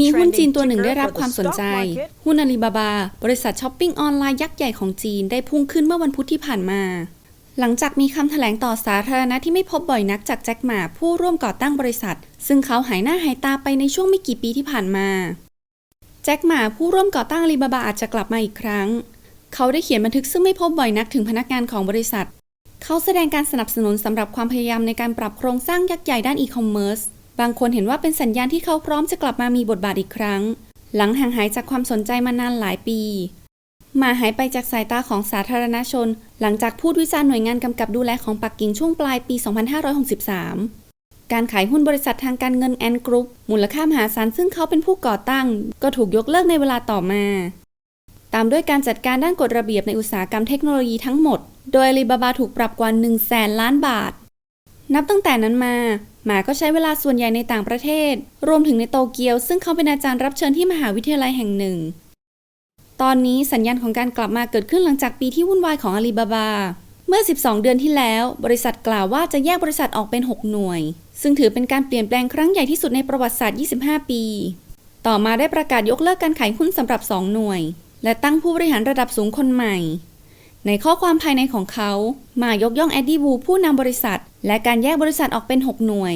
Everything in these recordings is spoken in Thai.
มีหุ้นจีนตัวหนึ่งได้รับความสนใจ หุ้นอาลีบาบา บริษัทช้อปปิ้งออนไลน์ยักษ์ใหญ่ของจีนได้พุ่งขึ้นเมื่อวันพุธที่ผ่านมา หลังจากมีคำแถลงต่อสาธารณะที่ไม่พบบ่อยนักจากแจ็คหมาผู้ร่วมก่อตั้งบริษัท ซึ่งเขาหายหน้าหายตาไปในช่วงไม่กี่ปีที่ผ่านมา แจ็คหมาผู้ร่วมก่อตั้งอาลีบาบาอาจจะกลับมาอีกครั้ง เขาได้เขียนบันทึกซึ่งไม่พบบ่อยนักถึงพนักงานของบริษัท เขาแสดงการสนับสนุนสำหรับความพยายามในการปรับโครงสร้างยักษ์ใหญ่ด้านอีคอมเมิร์ซ บางคนเห็นว่าเป็นสัญญาณที่เขาพร้อมจะกลับมามีบทบาทอีกครั้ง หลังห่างหายจากความสนใจมานานหลายปี มาหายไปจากสายตาของสาธารณชน หลังจากพูดวิจารณ์หน่วยงานกำกับดูแลของปักกิ่งช่วงปลายปี 2563 การขายหุ้นบริษัททางการเงินแอนกรุ๊ปมูลค่ามหาศาลซึ่งเขาเป็นผู้ก่อตั้ง ก็ถูกยกเลิกในเวลาต่อมา ตามด้วยการจัดการด้านกฎระเบียบในอุตสาหกรรมเทคโนโลยีทั้งหมด โดยลีบาบาถูกปรับกว่า1 0 0 0 0แสนล้านบาท นับตั้งแต่นั้นมาหมาก็ใช้เวลาส่วนใหญ่ในต่างประเทศ รวมถึงในโตเกียว ซึ่งเขาเป็นอาจารย์รับเชิญที่มหาวิทยาลัยแห่งหนึ่ง ตอนนี้สัญญาณของการกลับมาเกิดขึ้นหลังจากปีที่วุ่นวายของอาลีบาบา เมื่อ 12 เดือนที่แล้ว บริษัทกล่าวว่าจะแยกบริษัทออกเป็น 6 หน่วย ซึ่งถือเป็นการเปลี่ยนแปลงครั้งใหญ่ที่สุดในประวัติศาสตร์ 25 ปี ต่อมาได้ประกาศยกเลิกการขายหุ้นสำหรับ 2 หน่วย และตั้งผู้บริหารระดับสูงคนใหม่ ในข้อความภายในของเขา มายกย่องแอดดี้วูผู้นำบริษัท และการแยกบริษัทออกเป็น 6 หน่วย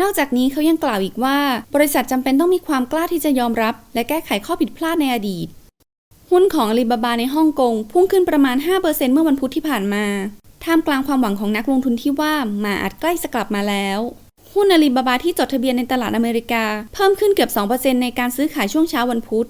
นอกจากนี้เขายังกล่าวอีกว่า บริษัทจำเป็นต้องมีความกล้าที่จะยอมรับ และแก้ไขข้อผิดพลาดในอดีต หุ้นของอาลีบาบาในฮ่องกงพุ่งขึ้นประมาณ 5%เมื่อวันพุธที่ผ่านมา ท่ามกลางความหวังของนักลงทุนที่ว่าหมาอาจใกล้จะกลับมาแล้วหุ้นอาลีบาบาที่จดทะเบียนในตลาดอเมริกา เพิ่มขึ้นเกือบ 2%ในการซื้อขายช่วงเช้าวันพุธ